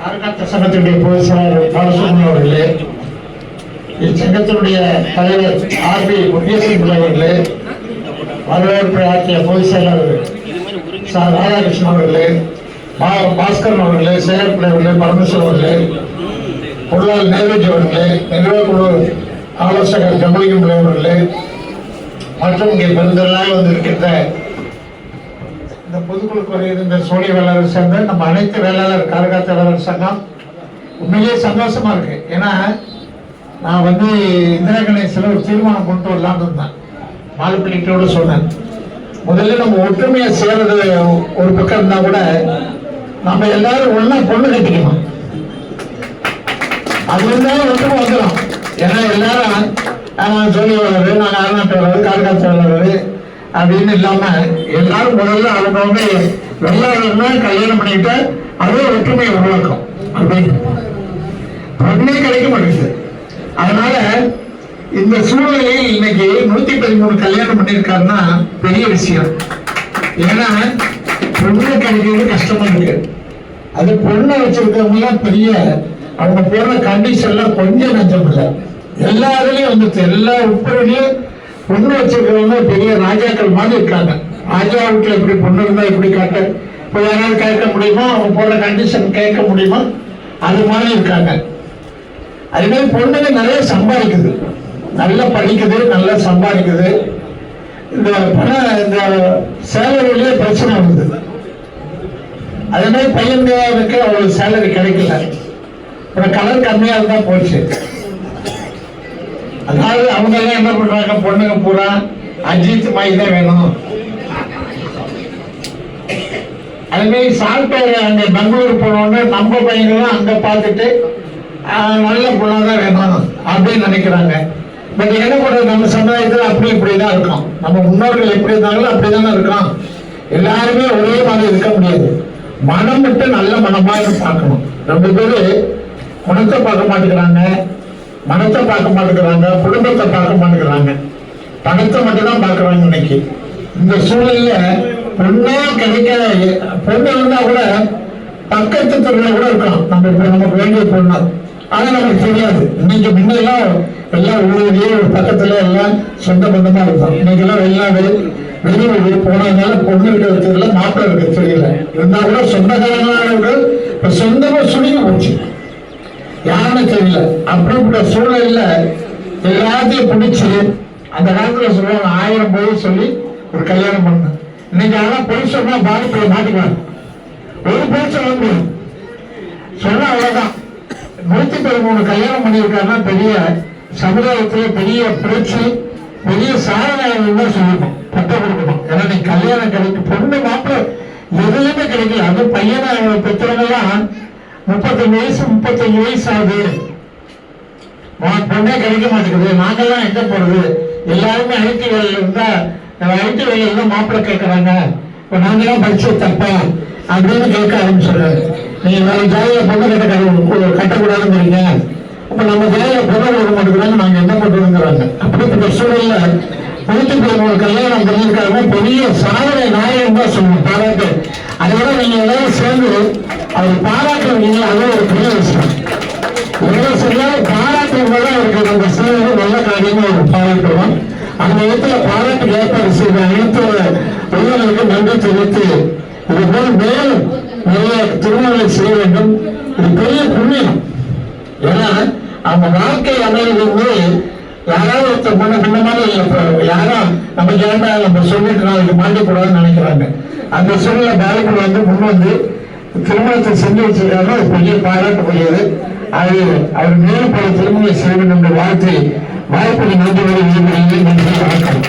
அறங்காத்த சங்கத்தினுடைய பொதுச் செயலாளர் பாலசுப்ரமணியம் அவர்களே இச்சங்கத்தினுடைய தலைவர் ஆர் பி முருகேசன் அவர்களே வரவேற்பை ஆற்றிய பொதுச் செயலாளர் சா. ராதாகிருஷ்ணன் அவர்களே பா. பாஸ்கரன் அவர்களே சேகர் அவர்களே பரமேஸ்வரன் அவர்களே பொருளாளர் நேருஜி அவர்களே நிர்வாகக்குழு ஆலோசகர் ஜமலிங்கம் பிள்ளை அவர்களே மற்றும் இங்கே பெருந்தெல்லாம் வந்திருக்கின்ற இந்த பொதுக்குழு வருகிற இந்த சோழி வேளாளர் சங்கம் நம்ம அனைத்து வேளாளர் காரகாத்த வேளாளர் சங்கம் உண்மையிலேயே சந்தோஷமா இருக்கு. ஏன்னா நான் வந்து இந்திரா கணேசில் ஒரு தீர்மானம் கொண்டு வரலாம்னு இருந்தேன் மாலுப்பிள்ளைகளோடு சொன்னேன். முதல்ல நம்ம ஒற்றுமையா சேர்றது ஒரு பக்கம் இருந்தா கூட நம்ம எல்லாரும் ஒன்னா பொண்ணு கட்டிக்கணும். அது இருந்தாலும் ஒற்றுமை வந்துடும் ஏன்னா எல்லாரும் சோழி சொல்லி நாங்கள் அருணாட்டு வளரு கால்காத்து அப்படின்னு இல்லாம எல்லாரும் முதல்ல அவங்கவுங்க எல்லாருமே கல்யாணம் பண்ணிட்டு அதே ஒற்றுமையை உருவாக்கும். அப்படின்னு. பொண்ணே கிடைக்க மாட்டேங்குது. அதனால இந்த சூழ்நிலையில் இன்னைக்கு நூத்தி பதிமூணு கல்யாணம் பண்ணியிருக்காருன்னா பெரிய விஷயம். ஏன்னா பொண்ணு கிடைக்கிறது கஷ்டமா இருக்கு. அது பொண்ணை வச்சிருக்கவங்க எல்லாம் பெரிய அவங்க போடுற கண்டிஷன்லாம் கொஞ்சம் நஞ்சம் இல்லை. எல்லா இதுலயும் எல்லா உட்படியும் பொண்ணு வச்சிருக்கிறவங்க பெரிய ராஜாக்கள் மாதிரி இருக்காங்க. ராஜா வீட்டுல இப்படி பொண்ணு இருந்தா இப்படி காட்ட இப்போ யாராவது கேட்க முடியுமா? அவங்க போடுற கண்டிஷன் கேட்க முடியுமா? அது மாதிரி இருக்காங்க. அதுமாதிரி பொண்ணுங்க நிறைய சம்பாதிக்குது. நல்லா படிக்குது நல்லா சம்பாதிக்குது. இந்த பணம் இந்த சேலரியிலே பிரச்சனை வருது. அதே மாதிரி பையன்களுக்கு அவங்களுக்கு சேலரி கிடைக்கல. அப்புறம் கலர் கம்மியாக இருந்தால் போச்சு. அதாவது அவங்க எல்லாம் என்ன பண்றாங்க? பொண்ணுங்க பூரா அஜித் மாய் தான் வேணும். அதுமாரி மாதிரி சால்பேர் அங்க பெங்களூர் போனோடனே நம்ம பையன்களும் அங்க பார்த்துட்டு நல்ல பொண்ணா தான் வேணும் அப்படின்னு நினைக்கிறாங்க. பட் என்ன பண்றது நம்ம சமுதாயத்துல அப்படி இப்படி தான் இருக்கும். நம்ம முன்னோர்கள் எப்படி இருந்தாங்களோ அப்படி தானே இருக்கோம். எல்லாருமே ஒரே மாதிரி இருக்க முடியாது. மனம் மட்டும் நல்ல மனமா பார்க்கணும். ரொம்ப பேரு குணத்தை பார்க்க மாட்டேங்கிறாங்க. மனத்தை பார்க்க மாட்டேங்கிறாங்க குடும்பத்தை பார்க்க மாட்டேங்கிறாங்க. பணத்தை மட்டும் தான் பார்க்கறாங்க இன்னைக்கு. இந்த சூழல்ல பொண்ணா கிடைக்க பொண்ணு இருந்தா கூட பக்கத்து தெருவில் கூட இருக்கலாம். நம்ம இப்ப நமக்கு வேண்டிய பொண்ணு. ஆனா நமக்கு தெரியாது. இன்னைக்கு முன்னெல்லாம் எல்லாம் ஊர்லயே ஒரு பக்கத்துல எல்லாம் சொந்த பந்தமா இருக்கும் இன்னைக்கு எல்லாம் வெளிநாடு வெளியூர் போனதுனால பொண்ணு இருக்கிற தெரியல மாப்பிள்ளை இருக்கிற தெரியல. இருந்தா கூட சொந்தக்காரர்கள் இப்ப சொந்தமா சுருங்கி போச்சு. யாருன்னு தெரியல. அப்படிப்பட்ட சூழல்ல எல்லாத்தையும் பிடிச்சு அந்த காலத்துல சொல்லுவாங்க ஆயிரம் போய் சொல்லி ஒரு கல்யாணம் பண்ண. இன்னைக்கு ஆனா பொய் சொன்னா பாதிப்புல மாட்டிக்குவாங்க. ஒரு பொய் சொல்ல முடியும் சொன்னா அவ்வளவுதான். நூத்தி பதிமூணு கல்யாணம் பண்ணியிருக்காருன்னா பெரிய சமுதாயத்துல பெரிய புரட்சி பெரிய சாதனை தான் சொல்லணும் பட்ட கொடுக்கணும் ஏன்னா நீ கல்யாணம் கிடைக்கும். பொண்ணு மாப்பிள்ள எதுலையுமே கிடைக்கல. அது பையனை பெற்றவங்கலாம் முப்பத்தஞ்சு வயசு முப்பத்தஞ்சு வயசு ஆகுது. உனக்கு பொண்ணே கிடைக்க மாட்டேங்குது. நாங்கெல்லாம் எங்க போறது? எல்லாருமே ஐடி வேலையில் இருந்தா ஐடி வேலையில் இருந்தா மாப்பிள்ளை கேட்கறாங்க இப்ப நாங்கெல்லாம் படிச்சது தப்பா? அப்படின்னு கேட்க ஆரம்பிச்சிடுறாரு. நீங்க வேற ஜாலியா பொண்ணு கட்ட கட்டக்கூடாதுங்கிறீங்க அப்ப நம்ம ஜாலியா பொண்ணு கொடுக்க மாட்டேங்கிறாங்க நாங்க என்ன பண்றதுங்கிறாங்க அப்படிப்பட்ட சூழல்ல நூத்தி பதிமூணு கல்யாணம் பண்ணியிருக்காங்க பெரிய சாதனை நாயகம் தான் சொல்லணும் பாராட்டு அதை விட சேர்ந்து அவர் பாராட்டுறீங்க அது ஒரு பெரிய விஷயம். எவ்வளவு சரியாக பாராட்டும் போது அவருக்கு நம்ம சேவை நல்ல காரியமா ஒரு பாராட்டுவோம் அந்த இடத்துல பாராட்டு ஏற்பாடு செய்த அனைத்து உள்ளவர்களுக்கு நன்றி தெரிவித்து இது போல் மேலும் நிறைய திருமணங்களை செய்ய வேண்டும். இது பெரிய புண்ணியம். ஏன்னா அந்த வாழ்க்கை அமைவது யாராவது ஒருத்தர் பண்ண பண்ண மாதிரி இல்லை. யாரும் நம்ம கேட்டா நம்ம சொல்லிட்டு நாளைக்கு மாட்டக்கூடாதுன்னு நினைக்கிறாங்க. அந்த சூழ்நிலை பாதிப்பு வந்து முன் வந்து திருமணத்தை செஞ்சு வச்சிருக்காங்க. அது பெரிய பாராட்டக்கூடியது அது அவர் மேலும் பல திருமணம் செய்ய வேண்டும் என்ற வாழ்த்தை வாய்ப்புகளை நன்றி வரை நன்றி வணக்கம்